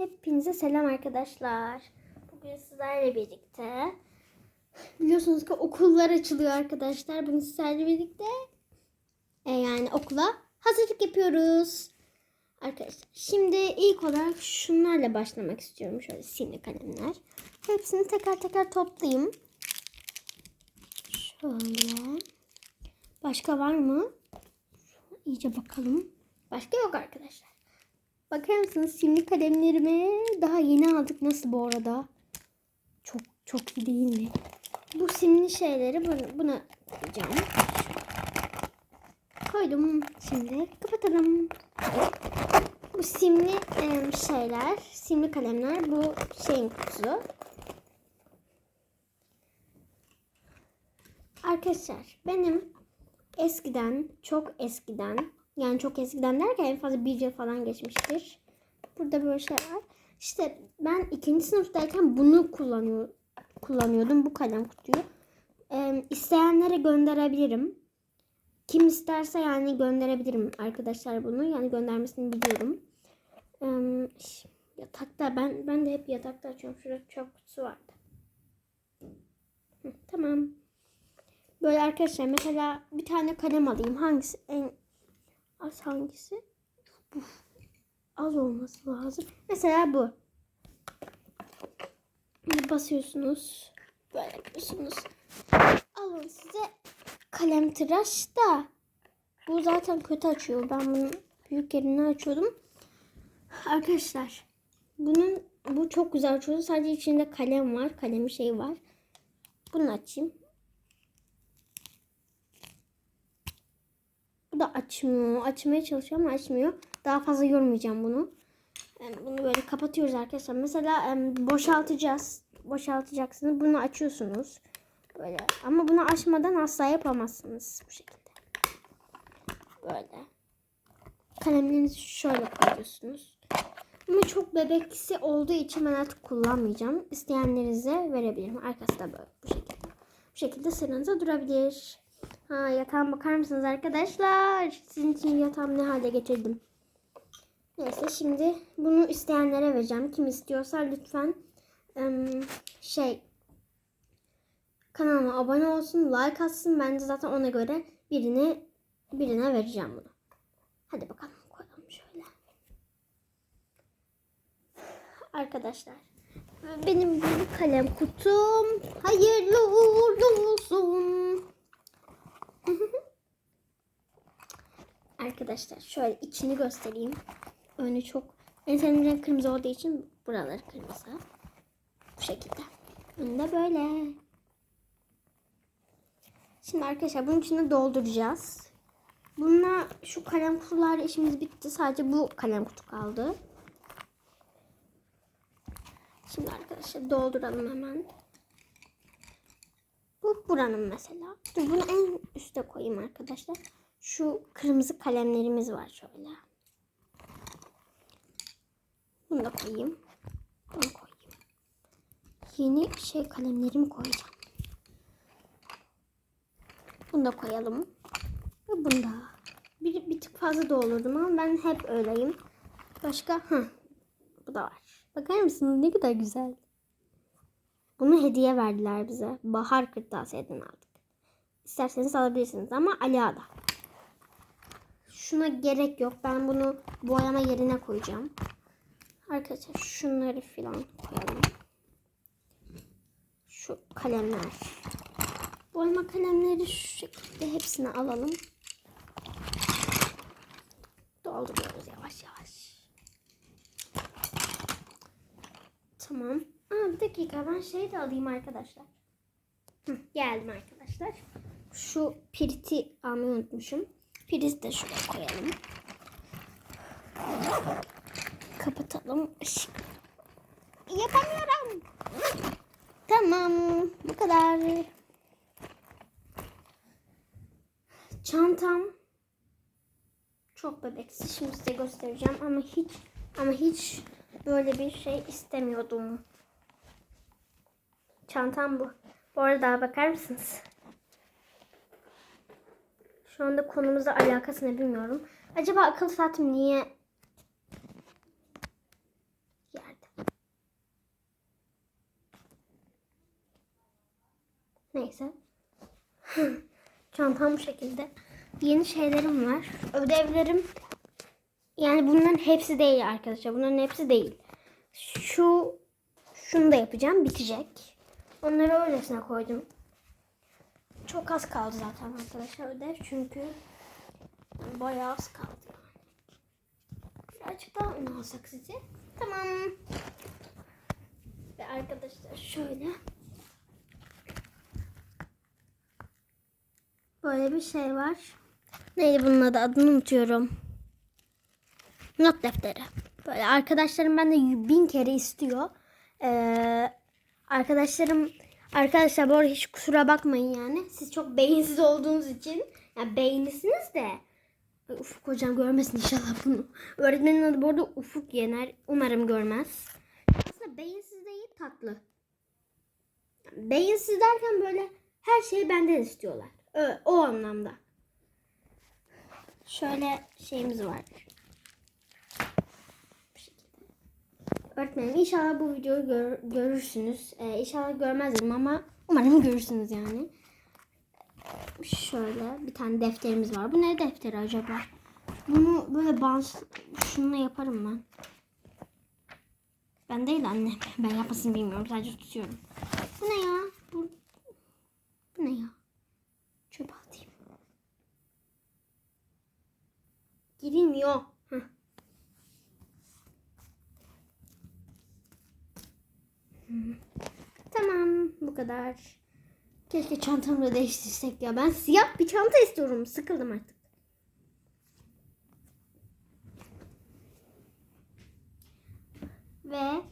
Hepinize selam arkadaşlar. Bugün sizlerle birlikte biliyorsunuz ki okullar açılıyor arkadaşlar. Bugün sizlerle birlikte e, yani okula hazırlık yapıyoruz. Arkadaşlar şimdi ilk olarak şunlarla başlamak istiyorum. Şöyle simli kalemler. Hepsini teker teker toplayayım. Şöyle. Başka var mı? İyice bakalım. Başka yok arkadaşlar. Bakar mısınız simli kalemlerimi daha yeni aldık. Nasıl bu arada? Çok çok iyi değil mi? Bu simli şeyleri buna, buna koyacağım. Koydum. Şimdi kapatalım. Bu simli em, şeyler, simli kalemler bu şeyin kutusu. Arkadaşlar benim eskiden, çok eskiden yani çok eskiden derken en fazla bir yıl falan geçmiştir. Burada böyle şey var. İşte ben ikinci sınıftayken bunu kullanıyor, kullanıyordum bu kalem kutuyu. Ee, isteyenlere gönderebilirim. Kim isterse yani gönderebilirim arkadaşlar bunu. Yani göndermesini biliyorum. Ee, yatakta ben ben de hep yatakta açıyorum. Şurada çöp kutusu vardı. Hı, tamam. Böyle arkadaşlar mesela bir tane kalem alayım. Hangisi en az hangisi? Bu. Az olması lazım. Mesela bu. Böyle basıyorsunuz. Böyle yapıyorsunuz. Alın size kalem tıraş da. Bu zaten kötü açıyor. Ben bunu büyük yerini açıyordum. Arkadaşlar bunun bu çok güzel açıyor. Sadece içinde kalem var. Kalem şey var. Bunu açayım. Da açmıyor. Açmaya çalışıyor ama açmıyor. Daha fazla yormayacağım bunu. Bunu böyle kapatıyoruz arkadaşlar. Mesela boşaltacağız. Boşaltacaksınız. Bunu açıyorsunuz. Böyle. Ama bunu açmadan asla yapamazsınız. Bu şekilde. Böyle. Kalemlerinizi şöyle koyuyorsunuz. Ama çok bebeksi olduğu için ben artık kullanmayacağım. İsteyenlerinize verebilirim. Arkası da böyle bu şekilde. Bu şekilde sıranıza durabilir. Ha yatağıma bakar mısınız arkadaşlar? Sizin için yatağımı ne hale getirdim. Neyse şimdi bunu isteyenlere vereceğim. Kim istiyorsa lütfen şey kanalıma abone olsun, like atsın. Ben de zaten ona göre birine birine vereceğim bunu. Hadi bakalım koyalım şöyle. Arkadaşlar benim bir kalem kutum hayırlı uğurlu olsun. Arkadaşlar şöyle içini göstereyim. Önü çok en sevdiğim renk kırmızı olduğu için buraları kırmızı. Bu şekilde. Önü de böyle. Şimdi arkadaşlar bunun içine dolduracağız. Bununla şu kalem kutularla işimiz bitti. Sadece bu kalem kutu kaldı. Şimdi arkadaşlar dolduralım hemen. Bu buranın mesela. Dur bunu en üste koyayım arkadaşlar. Şu kırmızı kalemlerimiz var şöyle. Bunu da koyayım. Bunu koyayım. Yeni şey kalemlerimi koyacağım. Bunu da koyalım. Ve bunu da. Bir, bir tık fazla doldurdum ama ben hep öyleyim. Başka? Hı. Bu da var. Bakar mısınız ne kadar güzel. Bunu hediye verdiler bize. Bahar kırtasiyeden aldık. İsterseniz alabilirsiniz ama Alia'da. Şuna gerek yok. Ben bunu boyama yerine koyacağım. Arkadaşlar şunları filan koyalım. Şu kalemler. Boyama kalemleri şu şekilde hepsini alalım. Dolduruyoruz yavaş yavaş. Tamam. Aa, bir dakika ben şey de alayım arkadaşlar. Hı, geldim arkadaşlar. Şu piriti almayı unutmuşum. Priz de şuraya koyalım. Kapatalım. Işık. Yapamıyorum. Tamam. Bu kadar. Çantam çok bebeksi. Şimdi size göstereceğim ama hiç ama hiç böyle bir şey istemiyordum. Çantam bu. Bu arada bakar mısınız? Şu anda konumuzla alakasını bilmiyorum. Acaba akıl saatim niye yerde? Neyse. Çantam bu şekilde. Yeni şeylerim var. Ödevlerim yani bunların hepsi değil arkadaşlar. Bunların hepsi değil. Şu şunu da yapacağım. Bitecek. Onları öylesine koydum. Çok az kaldı zaten arkadaşlar ödev. Çünkü bayağı az kaldı. Birazcık daha un alsak size. Tamam. Ve arkadaşlar şöyle. Böyle bir şey var. Neydi bunun adı? Adını unutuyorum. Not defteri. Böyle arkadaşlarım bende bin kere istiyor. Ee, arkadaşlarım arkadaşlar bu arada hiç kusura bakmayın yani. Siz çok beyinsiz olduğunuz için. Yani beyinlisiniz de. Ufuk hocam görmesin inşallah bunu. Öğretmenin adı bu arada Ufuk Yener. Umarım görmez. Aslında beyinsiz değil tatlı. Beyinsiz derken böyle her şeyi benden istiyorlar. Ö- o anlamda. Şöyle şeyimiz var. Bu şekilde. Öğretmenim inşallah bu videoyu gör- görürsünüz. Ee, inşallah görmezdim ama umarım görürsünüz yani. Şöyle bir tane defterimiz var. Bu ne defteri acaba? Bunu böyle bans şununla yaparım ben. Ben değil anne. Ben yapmasını bilmiyorum. Sadece tutuyorum. Bu ne ya? Bu, bu ne ya? Çöpe atayım. Girilmiyor. Tamam bu kadar. Keşke çantamı da değiştirsek ya. Ben siyah bir çanta istiyorum. Sıkıldım artık. Ve.